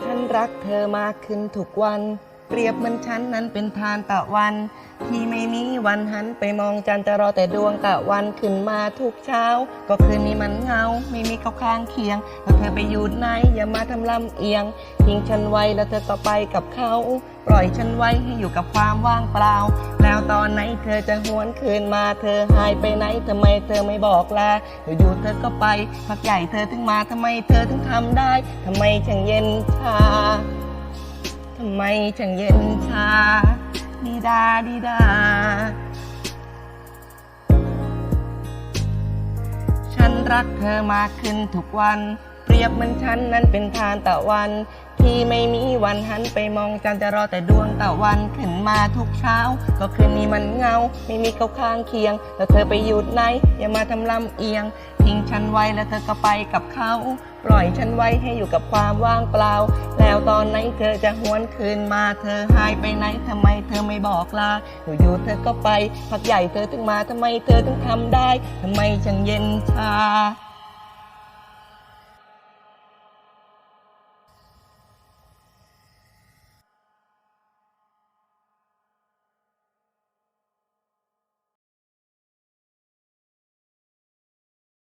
ฉันรักเธอมากขึ้นทุกวัน เปรียบเหมันฉันนั้นเป็นทานตะวัน ที่ไม่มีวันหันไปมองจันทร์จะรอแต่ดวงตะวันขึ้นมาทุกเช้า ก็คืนนี้มันเหงาไม่มีเขาข้างเคียงแล้วเธอไปอยู่ไหนอย่ามาทำลำเอียงทิ้งฉันไว้แล้วเธอก็ไปกับเขา ปล่อยฉันไว้ให้อยู่กับความว่างเปล่า แล้วตอนไหนเธอจะหวนคืนมาเธอหายไปไหนทำไมเธอไม่บอกลาอยู่ๆเธอก็ไปพักใหญ่เธอถึงมาทำไมเธอถึงทำได้ทำไมช่างเย็นชา ทำไมช่างเย็นชา ดีดาดีดา ฉันรักเธอมากขึ้นทุกวัน รียบเหมือนฉันนั้นเป็นทานตะวัน ที่ไม่มีวันหันไปมองจันจะรอแต่ดวงตะวันขึ้นมาทุกเช้า ก็คืนนี้มันเงา ไม่มีเขาข้างเคียง แล้วเธอไปอยู่ไหนอย่ามาทำลำเอียง ทิ้งฉันไว้แล้วเธอก็ไปกับเขาปล่อยฉันไว้ให้อยู่กับความว่างเปล่า แล้วตอนไหนเธอจะหวนคืนมาเธอหายไปไหนทำไมเธอไม่บอกลาอยู่ๆเธอก็ไปพักใหญ่เธอถึงมาทำไมเธอถึงทำได้ทำไมช่างเย็นชา